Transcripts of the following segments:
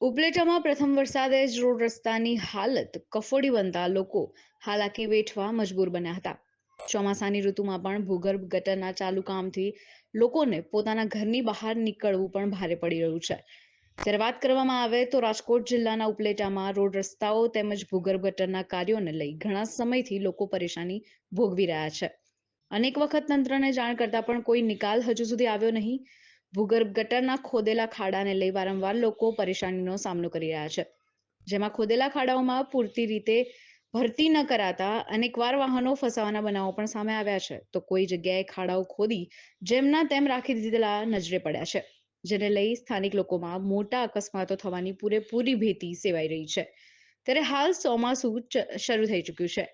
ઉપલેટામાં પ્રથમ વરસાદે જ રોડ રસ્તાની હાલત કફોડી બનતા લોકો હાલાકી વેઠવા મજબૂર બન્યા હતા. ચોમાસાની ઋતુમાં પણ ભૂગર્ભ ગટરના ચાલુ કામથી લોકોને પોતાના ઘરની બહાર નીકળવું પણ ભારે પડી રહ્યું છે. ત્યારે વાત કરવામાં આવે તો રાજકોટ જિલ્લાના ઉપલેટામાં રોડ રસ્તાઓ તેમજ ભૂગર્ભ ગટરના કાર્યોને લઈ ઘણા સમયથી લોકો પરેશાની ભોગવી રહ્યા છે. અનેક વખત તંત્રને જાણ કરતા પણ કોઈ નિકાલ હજુ સુધી આવ્યો નહીં. ભૂગર્ભ ગટરના ખોદેલા ખાડાને લઈ વારંવાર લોકો પરેશાનીનો સામનો કરી રહ્યા છે. જેમાં ખોદેલા ખાડાઓમાં પૂરતી રીતે ભરતી ન કરાતા અનેકવાર વાહનો ફસાવાના બનાવો પણ સામે આવ્યા છે. તો કોઈ જગ્યાએ ખાડાઓ ખોદી જેમના તેમ રાખી દીધેલા નજરે પડ્યા છે. જેને લઈ સ્થાનિક લોકોમાં મોટા અકસ્માતો થવાની પૂરેપૂરી ભીતિ સેવાઈ રહી છે. ત્યારે હાલ ચોમાસું શરૂ થઈ ચૂક્યું છે.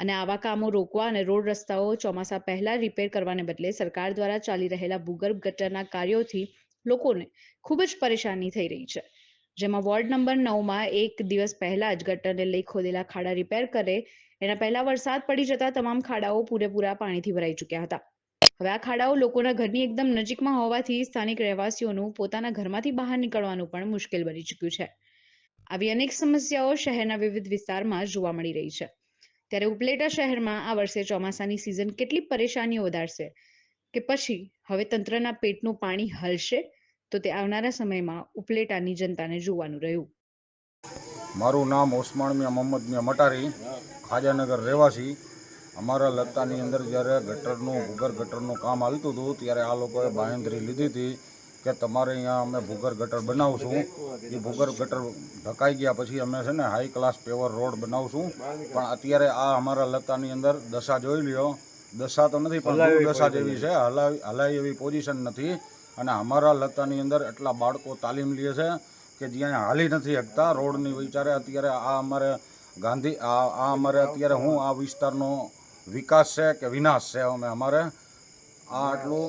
અને આવા કામો રોકવા અને રોડ રસ્તાઓ ચોમાસા પહેલા રિપેર કરવાને બદલે સરકાર દ્વારા ચાલી રહેલા ભૂગર્ભ ગટરના કાર્યોથી લોકોને ખૂબ જ પરેશાની થઈ રહી છે. જેમાં વોર્ડ નંબર નવમાં એક દિવસ પહેલા જ ગટરને લઈ ખોદેલા ખાડા રિપેર કરે, એના પહેલા વરસાદ પડી જતા તમામ ખાડાઓ પૂરેપૂરા પાણીથી ભરાઈ ચૂક્યા હતા. હવે આ ખાડાઓ લોકોના ઘરની એકદમ નજીકમાં હોવાથી સ્થાનિક રહેવાસીઓનું પોતાના ઘરમાંથી બહાર નીકળવાનું પણ મુશ્કેલ બની ચૂક્યું છે. આવી અનેક સમસ્યાઓ શહેરના વિવિધ વિસ્તારમાં જોવા મળી રહી છે. ત્યારે ઉપલેટા શહેરમાં આ વર્ષે ચોમાસાની સિઝન કેટલી પરેશાનીઓ વધારશે? કે પછી હવે તંત્રના પેટનું પાણી હલશે? તો તે આવનારા સમયમાં ઉપલેટાની જનતાને જોવાનું રહ્યું. મારું નામ ઓસમાણ મિયા મોહમ્મદ મિયા મટારી, ખાજાનગર રહેવાસી. અમારા લત્તાની અંદર જ્યારે ગટરનું ભૂગર ગટરનું કામ હાલતું હતું, ત્યારે આ લોકોએ બાંહેધરી લીધી હતી. કે તમારે અહીંયા અમે ભૂગર ગટર બનાવશું. એ ભૂગર ગટર ઢકાઈ ગયા પછી અમે છે ને હાઈ ક્લાસ પેવર રોડ બનાવશું. પણ અત્યારે આ અમારા લતાની અંદર દશા જોઈ લ્યો. દશા તો નથી પણ દશા જેવી છે. હલાવી હલાય એવી પોઝિશન નથી. અને અમારા લતાની અંદર એટલા બાળકો તાલીમ લે છે કે જ્યાં હાલી નથી શકતા રોડની વિચારે અત્યારે આ અમારે ગાંધી આ આ અમારે અત્યારે હું આ વિસ્તારનો વિકાસ છે કે વિનાશ છે અમે અમારે. આ આટલું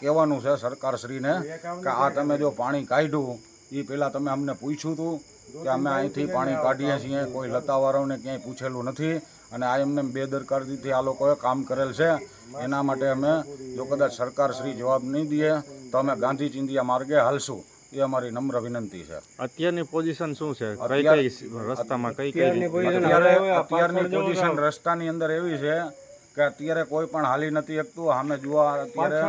કહેવાનું છે સરકારશ્રીને કે આ તમે જો પાણી કાઢ્યું એ પહેલાં તમે અમને પૂછ્યું હતું કે અમે અહીંથી પાણી કાઢીએ છીએ કોઈ લતાવાળાઓને ક્યાંય પૂછેલું નથી અને આ એમને બેદરકારીથી આ લોકોએ કામ કરેલ છે. એના માટે અમે જો કદાચ સરકારશ્રી જવાબ નહીં દે તો અમે ગાંધી ચિંધિયા માર્ગે હાલશું. એ અમારી નમ્ર વિનંતી છે. અત્યારની પોઝિશન શું છે? કઈ કઈ રસ્તામાં કઈ કઈ અત્યારે અત્યારની પોઝિશન રસ્તાની અંદર એવી છે કે અત્યારે કોઈ પણ હાલી નથી શકતું. સામે જોવા અત્યારે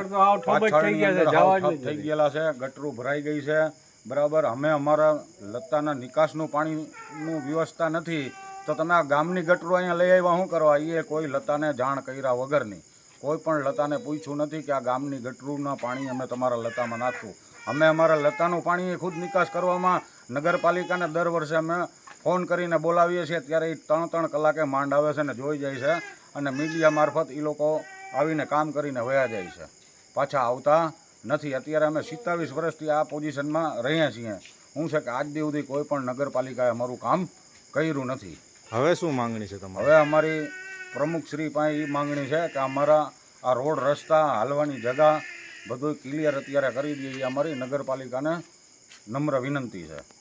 પાછળની અંદર હાવ થઈ ગયેલા છે ગટરું ભરાઈ ગઈ છે. બરાબર અમે અમારા લતાના નિકાસનું પાણીનું વ્યવસ્થા નથી. તો તમે આ ગામની ગટરું અહીંયા લઈ આવ્યા શું કરવા? એ કોઈ લતાને જાણ કર્યા વગરની કોઈ પણ લતાને પૂછ્યું નથી કે આ ગામની ગટરુના પાણી અમે તમારા લતામાં નાખશું. અમે અમારા લતાનું પાણી ખુદ નિકાસ કરવામાં નગરપાલિકાને દર વર્ષે અમે ફોન કરીને બોલાવીએ છીએ. ત્યારે એ ત્રણ ત્રણ કલાકે માંડ આવે છે ને જોઈ જાય છે. અને મીડિયા મારફત એ લોકો આવીને કામ કરીને વયા જાય છે. પાછા આવતા નથી. અત્યારે અમે સિત્તાવીસ વર્ષથી આ પોઝિશનમાં રહ્યા છીએ. હું છે કે આજ દી સુધી કોઈ પણ નગરપાલિકાએ અમારું કામ કર્યું નથી. હવે શું માંગણી છે તમારી? હવે અમારી પ્રમુખશ્રી પાસે એ માંગણી છે કે અમારા આ રોડ રસ્તા હાલવાની જગા બધું ક્લિયર અત્યારે કરી દઈએ. એ અમારી નગરપાલિકાને નમ્ર વિનંતી છે.